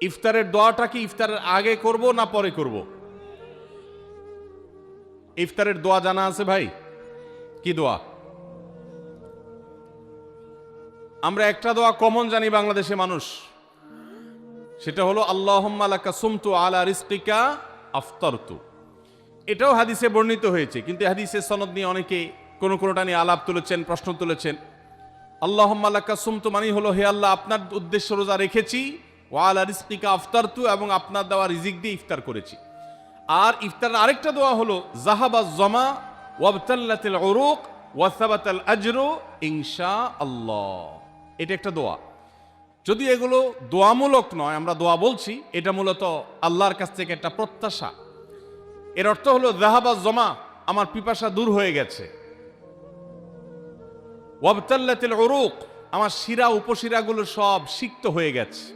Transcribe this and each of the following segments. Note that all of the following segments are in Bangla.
ইফতারের দোয়াটা কি ইফতারের আগে করব না পরে করব? ইফতারের দোয়া জানা আছে ভাই? কি দোয়া? আমরা একটা দোয়া কমন জানি বাংলাদেশে মানুষ। সেটা হলো আল্লাহম্মালাকা সুমতু আলা রিস্কিকা আফতারতু। এটাও হাদিসে বর্ণিত হয়েছে, কিন্তু হাদিসের সনদ নিয়ে অনেকে কোনো কোনোটা নিয়ে আলাপ তুলেছেন, প্রশ্ন তুলেছেন। আল্লাহম্মালাকা সুমতু মানি হলো, হে আল্লাহ, আপনার উদ্দেশ্য রোজা রেখেছি ও আলা রিস্কিকা আফতারতু এবং আপনার দেওয়া রিজিক দিয়ে ইফতার করেছি। আর ইফতারের আরেকটা দোয়া হলো, জাহাবা জমা ওয়াবতাল্লাতিল উরুক ওয়াসাবাতাল আজরু ইনশা আল্লাহ। এটা একটা দোয়া। যদি এগুলো দোয়ামূলক নয়, আমরা দোয়া বলছি, এটা মূলত আল্লাহর কাছ থেকে একটা প্রত্যাশা। এর অর্থ হলো, জাহাবা জমা আমার পিপাসা দূর হয়ে গেছে। ওয়াবতাল্লাতিল উরুক, আমার শিরা উপশিরাগুলো সব সিক্ত হয়ে গেছে।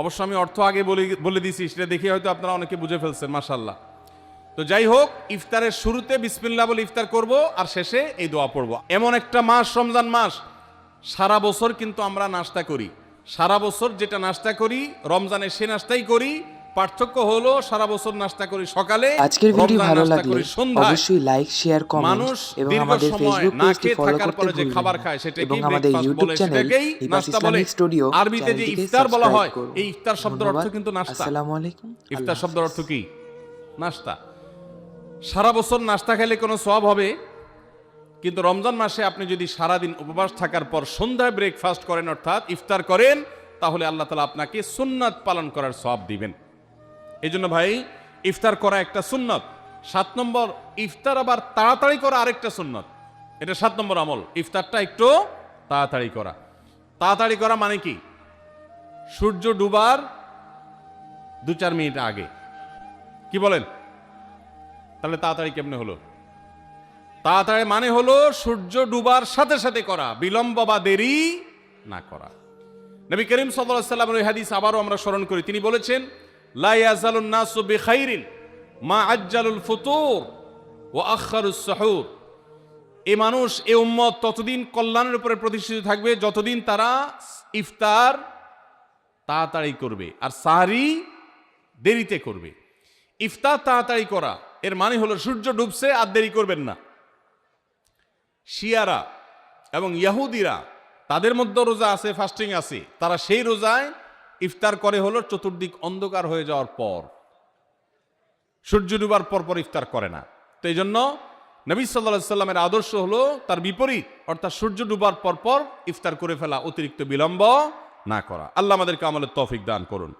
অবশ্য আমি অর্থ আগে বলে বলে দিয়েছি, সেটা দেখে হয়তো আপনারা অনেকে বুঝে ফেলছেন মাসাল্লাহ তো যাই হোক, ইফতারের শুরুতে বিসমিল্লা বলে ইফতার করব, আর শেষে এই দোয়া পড়ব। এমন একটা মাস, রমজান মাস, সারা বছর কিন্তু আমরা নাস্তা করি। সারা বছর যেটা নাস্তা করি রমজানে সে নাস্তাই করি পার্থক্য হলো সারা বছর নাস্তা করি সকালে আজকের ভিডিও ভালো লাগলে অবশ্যই লাইক শেয়ার কমেন্ট মানুষ এবং আমাদের ফেসবুক পেজটি ফলো করতে যে খাবার। খায় সেটাকেই এবং আমাদের ইউটিউব চ্যানেল ইবাস নাস্তা বলে। ইসলামিক স্টুডিও আরবিতে যে ইফতার বলা হয়, এই ইফতার শব্দের অর্থ কিন্তু নাস্তা। আসসালামু আলাইকুম। ইফতার শব্দের অর্থ কি? নাস্তা। সারা বছর নাস্তা খেলে কোনো সব হবে? কিন্তু রমজান মাসে আপনি যদি সারাদিন উপবাস থাকার পর সন্ধ্যায় ব্রেকফাস্ট করেন অর্থাৎ ইফতার করেন তাহলে আল্লাহ তালা আপনাকে সুন্নাত পালন করার সব দিবেন। এই জন্য ভাই, ইফতার করা একটা সুন্নত। সাত নম্বর, ইফতার আবার তাড়াতাড়ি করা আরেকটা সুন্নত। এটা সাত নম্বর আমল। ইফতারটা একটু তাড়াতাড়ি করা। তাড়াতাড়ি করা মানে কি? সূর্য ডুবার দু চার মিনিট আগে। কি বলেন? তাহলে তাড়াতাড়ি কেমনে হলো? তাড়াতাড়ি মানে হলো সূর্য ডুবার সাথে সাথে করা, বিলম্ব বা দেরি না করা। নবী করিম সাল্লামের ওই হাদিস আবারও আমরা স্মরণ করি। তিনি বলেছেন লা ইয়াজালুন নাসু বিখাইরিন মা আজ্জালুল ফুতুর ও আখারুস এ মানুষ, এ উম্মত ততদিন কল্যাণের উপরে প্রতিষ্ঠিত থাকবে যতদিন তারা ইফতার তাড়াতাড়ি করবে আর সাহারি দেরিতে করবে। ইফতার তাড়াতাড়ি করা, এর মানে হলো সূর্য ডুবছে আর দেরি করবেন না। শিয়ারা এবং ইয়াহুদিরা, তাদের মধ্যে রোজা আছে ফাস্টিং আছে, তারা সেই রোজায় ইফতার করে হলো চতুর্দিক অন্ধকার হয়ে যাওয়ার পর। সূর্য ডুবার পর পর ইফতার করে না। তো এই জন্য নবী সাল্লা সাল্লামের আদর্শ হলো তার বিপরীত, অর্থাৎ সূর্য ডুবার পরপর পর ইফতার করে ফেলা অতিরিক্ত বিলম্ব না করা। আল্লাহ আমাদেরকে আমলের তফিক দান করুন।